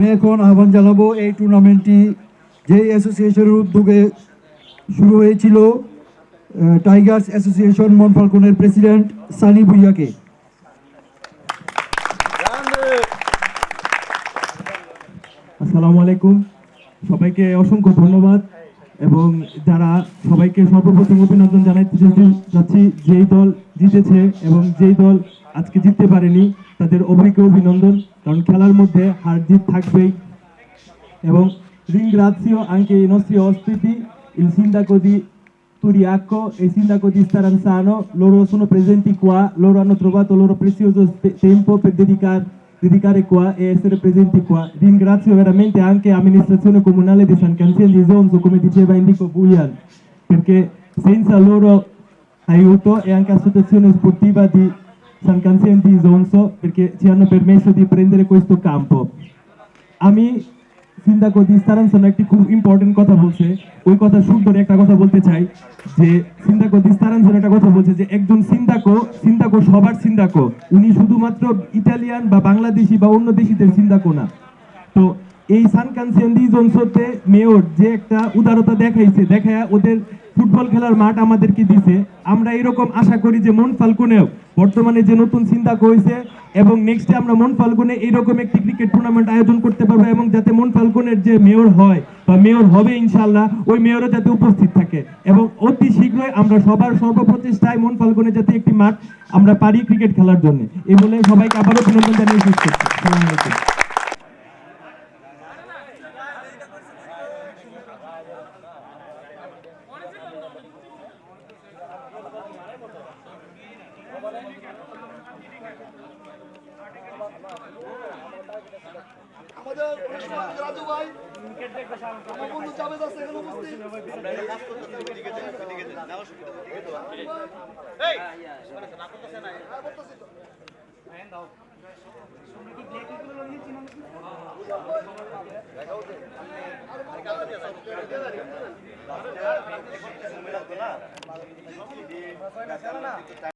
আমি এখন আহ্বান জানাব এই টুর্নামেন্টটি যে অ্যাসোসিয়েশনের উদ্যোগে শুরু হয়েছিল টাইগার্স অ্যাসোসিয়েশন মন ফাল্কনের প্রেসিডেন্ট সানি ভুইয়াকে। আসসালামু আলাইকুম। সবাইকে অসংখ্য ধন্যবাদ এবং যারা সবাইকে সর্বপ্রথম অভিনন্দন জানাইতে যাচ্ছি, যেই দল জিতেছে এবং যেই দল আজকে জিততে পারেনি তাদের উভয়কে অভিনন্দন কারণ খেলার মধ্যে হার জিত থাকবেই এবং ringrazio anche i nostri ospiti, il sindaco di Turiacco e il sindaco di Staranzano, loro sono presenti qua, loro hanno trovato il loro prezioso te- tempo per dedicar- dedicare qua e essere presenti qua. Ringrazio veramente anche l'amministrazione comunale di San Canzien di Zonzo, come diceva Indico Buian, perché senza il loro aiuto e anche l'associazione sportiva di San Canzien di Zonzo, perché ci hanno permesso di prendere questo campo. আমি সিন্দাকো দিস্তারানসন একটি খুব important কথা বলছে ওই কথা সুর ধরে একটা কথা বলতে চাই যে সিন্দাকো দিস্তারানসন একটা কথা বলছে যে একজন সিন্দাকো সিন্দাকো সবার সিন্দাকো উনি শুধুমাত্র ইটালিয়ান বা বাংলাদেশি বা অন্য দেশিদের সিন্দাকো না। তো এই সান কানসেন্দি জনসতে মেয়র যে একটা উদারতা দেখাইছে দেখায় ওদের ফুটবল খেলার মাঠ আমাদেরকে দিছে। আমরা এরকম আশা করি যে মন ফাল্গুনেও বর্তমানে যে নতুন চিন্তা হয়েছে এবং নেক্সটে আমরা মন ফাল্গুনে এইরকম একটি ক্রিকেট টুর্নামেন্ট আয়োজন করতে পারব এবং যাতে মন ফাল্গুনের যে মেয়র হয় বা মেয়র হবে ইনশাল্লাহ ওই মেয়রও যাতে উপস্থিত থাকে। এবং অতি শীঘ্রই আমরা সবার সর্বপ্রচেষ্টায় মন ফাল্গুনে যাতে একটি মাঠ আমরা পারি ক্রিকেট খেলার জন্য। এই বলে সবাইকে আবারও অভিনন্দন জানিয়ে সালাম আলাইকুম আমাদের রাজু ভাই আমার বন্ধু জাভেদ আছে এখানে উপস্থিত।